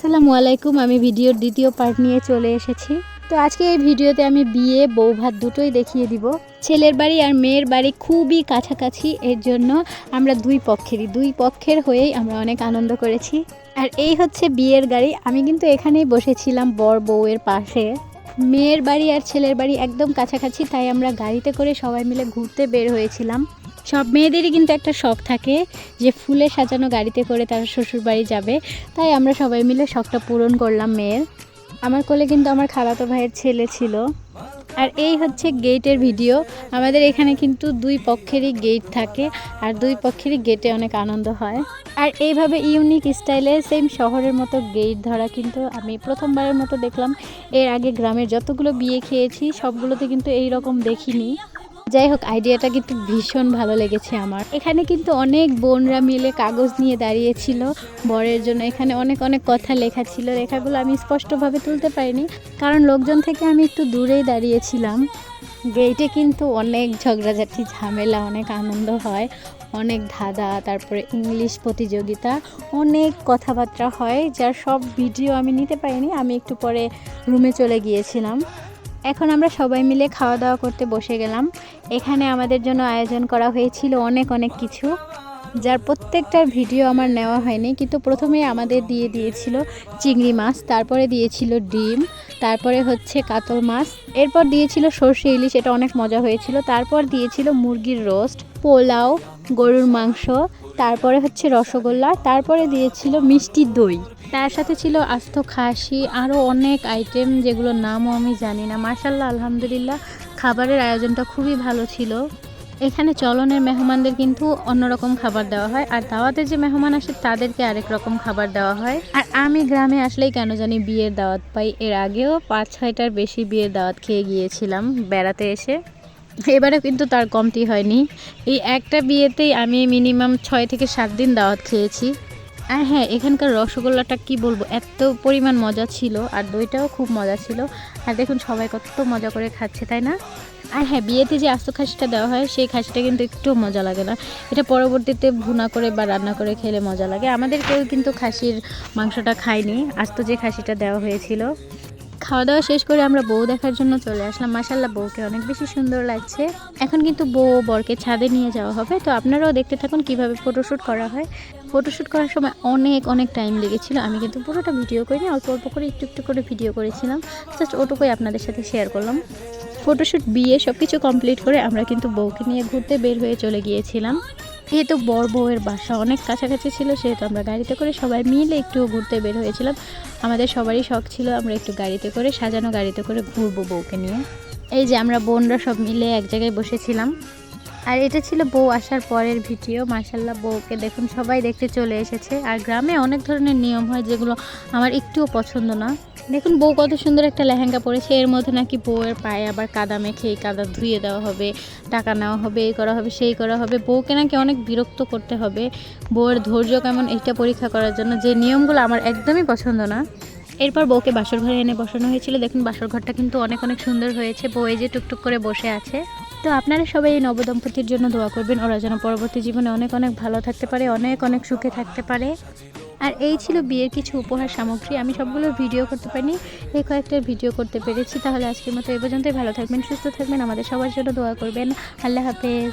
আসসালামু আলাইকুম, আমি ভিডিওর দ্বিতীয় পার্ট নিয়ে চলে এসেছি। তো আজকে এই ভিডিওতে আমি বিয়ে, বউ, ভাত দুটোই দেখিয়ে দিব। ছেলের বাড়ি আর মেয়ের বাড়ি খুবই কাছাকাছি, এর জন্য আমরা দুই পক্ষেরই। দুই পক্ষের হয়েই আমরা অনেক আনন্দ করেছি। আর এই হচ্ছে বিয়ের গাড়ি। আমি কিন্তু এখানেই বসেছিলাম বর বউয়ের পাশে। মেয়ের বাড়ি আর ছেলের বাড়ি একদম কাছাকাছি, তাই আমরা গাড়িতে করে সবাই মিলে ঘুরতে বের হয়েছিলাম। সব মেয়েদেরই কিন্তু একটা শখ থাকে যে ফুলে সাজানো গাড়িতে করে তার শ্বশুর বাড়ি যাবে। তাই আমরা সবাই মিলে শখটা পূরণ করলাম মেয়ের। আমার কোলে কিন্তু আমার খালাতো ভাইয়ের ছেলে ছিল। আর এই হচ্ছে গেটের ভিডিও। আমাদের এখানে কিন্তু দুই পক্ষেরই গেট থাকে আর দুই পক্ষেরই গেটে অনেক আনন্দ হয়। আর এইভাবে ইউনিক স্টাইলে সেম শহরের মতো গেট ধরা কিন্তু আমি প্রথমবারের মতো দেখলাম। এর আগে গ্রামের যতগুলো বিয়ে খেয়েছি, সবগুলোতে কিন্তু এই রকম দেখিনি। যাই হোক আইডিয়াটা কিন্তু ভীষণ ভালো লেগেছে আমার। এখানে কিন্তু অনেক বোনরা মিলে কাগজ নিয়ে দাঁড়িয়েছিল বরের জন্য। এখানে অনেক অনেক কথা লেখা ছিল। লেখাগুলো আমি স্পষ্টভাবে তুলতে পারিনি। কারণ লোকজন থেকে আমি একটু দূরেই দাঁড়িয়েছিলাম। গেইটে কিন্তু অনেক ঝগড়াঝাটি, ঝামেলা, অনেক আনন্দ হয়, অনেক ধাঁধা, তারপরে ইংলিশ প্রতিযোগিতা, অনেক কথাবার্তা হয়, যার সব ভিডিও আমি নিতে পারিনি। আমি একটু পরে রুমে চলে গিয়েছিলাম। এখন আমরা সবাই মিলে খাওয়া দাওয়া করতে বসে গেলাম। এখানে আমাদের জন্য আয়োজন করা হয়েছিল অনেক অনেক কিছু, যার প্রত্যেকটার ভিডিও আমার নেওয়া হয়নি, কিন্তু প্রথমে আমাদের দিয়ে দিয়েছিল চিংড়ি মাছ, তারপরে দিয়েছিল ডিম, তারপরে হচ্ছে কাতল মাছ, এরপর দিয়েছিল সর্ষে ইলিশ, এটা অনেক মজা হয়েছিল, তারপর দিয়েছিল মুরগির রোস্ট, পোলাও, গরুর মাংস, তারপরে হচ্ছে রসগোল্লা, তারপরে দিয়েছিল মিষ্টি দই। তার সাথে ছিল আস্ত খাসি আরও অনেক আইটেম যেগুলোর নামও আমি জানি না। মার্শাল্লাহ আলহামদুলিল্লাহ, খাবারের আয়োজনটা খুবই ভালো ছিল। এখানে চলনের মেহমানদের কিন্তু অন্যরকম খাবার দেওয়া হয়, আর দাওয়াতে যে মেহমান আসে তাদেরকে আরেক রকম খাবার দেওয়া হয়। আর আমি গ্রামে আসলেই কেন জানি বিয়ের দাওয়াত পাই। এর আগেও পাঁচ ছয়টার বেশি বিয়ের দাওয়াত খেয়ে গিয়েছিলাম বেড়াতে এসে। এবারে কিন্তু তার কমতি হয়নি। এই একটা বিয়েতেই আমি মিনিমাম ছয় থেকে সাত দিন দাওয়াত খেয়েছি। আর হ্যাঁ এখানকার রসগোল্লাটা কি বলব? এত পরিমাণ মজা ছিল আর দইটাও খুব মজা ছিল। আর দেখুন সবাই কত মজা করে খাচ্ছে, তাই না? আর হ্যাঁ বিয়েতে যে আস্ত খাসিটা দেওয়া হয়, সেই খাসিটা কিন্তু একটু মজা লাগে না। এটা পরবর্তীতে ভুনা করে বা রান্না করে খেলে মজা লাগে। আমাদের কেউ কিন্তু খাসির মাংসটা খায়নি। আস্ত যে খাসিটা দেওয়া হয়েছিল। খাওয়া দাওয়া শেষ করে আমরা বউ দেখার জন্য চলে আসলাম। মাসাল্লাহ বউকে অনেক বেশি সুন্দর লাগছে। এখন কিন্তু বউ বরকে ছাদে নিয়ে যাওয়া হবে। তো আপনারাও দেখতে থাকুন কীভাবে ফটোশ্যুট করা হয়। ফটোশ্যুট করার সময় অনেক অনেক টাইম লেগেছিল। আমি কিন্তু পুরোটা ভিডিও করিনি, অল্প অল্প করে একটু একটু করে ভিডিও করেছিলাম। জাস্ট ওটুকুই আপনাদের সাথে শেয়ার করলাম। ফটোশ্যুট বিয়ে সব কিছু কমপ্লিট করে আমরা কিন্তু বউকে নিয়ে ঘুরতে বের হয়ে চলে গিয়েছিলাম। যেহেতু বর বউয়ের বাসা অনেক কাছাকাছি ছিল, সেহেতু আমরা গাড়িতে করে সবাই মিলে একটু ঘুরতে বের হয়েছিলাম। আমাদের সবারই শখ ছিল আমরা একটু গাড়িতে করে, সাজানো গাড়িতে করে ঘুরবো বউকে নিয়ে। এই যে আমরা বোনরা সব মিলে এক জায়গায় বসেছিলাম। আর এটা ছিল বউ আসার পরের ভিডিও মাসাল্লাহ বউকে দেখুন, সবাই দেখতে চলে এসেছে। আর গ্রামে অনেক ধরনের নিয়ম হয় যেগুলো আমার একটুও পছন্দ না। দেখুন, বউ কত সুন্দর একটা লেহেঙ্গা পরেছে, এর মধ্যে নাকি বউয়ের পায়ে আবার কাদা মেখে এই কাদা ধুয়ে দেওয়া হবে, টাকা নেওয়া হবে, এই করা হবে, সেই করা হবে। বউকে নাকি অনেক বিরক্ত করতে হবে। বউয়ের ধৈর্য কেমন এইটা পরীক্ষা করার জন্য, যে নিয়মগুলো আমার একদমই পছন্দ না। এরপর বউকে বাসর ঘরে এনে বসানো হয়েছিল। দেখুন, বাসর ঘরটা কিন্তু অনেক অনেক সুন্দর হয়েছে। বউ এই যে টুকটুক করে বসে আছে। তো আপনারা সবাই এই নবদম্পতির জন্য দোয়া করবেন। ওরা যেন পরবর্তী জীবনে অনেক অনেক ভালো থাকতে পারে, অনেক অনেক সুখে থাকতে পারে। আর এই ছিল বিয়ের কিছু উপহার সামগ্রী। আমি সবগুলো ভিডিও করতে পারিনি, এই কয়েকটা ভিডিও করতে পেরেছি। তাহলে আজকের মতো এ পর্যন্তই। ভালো থাকবেন, সুস্থ থাকবেন। আমাদের সবার জন্য দোয়া করবেন। আল্লাহ হাফেজ।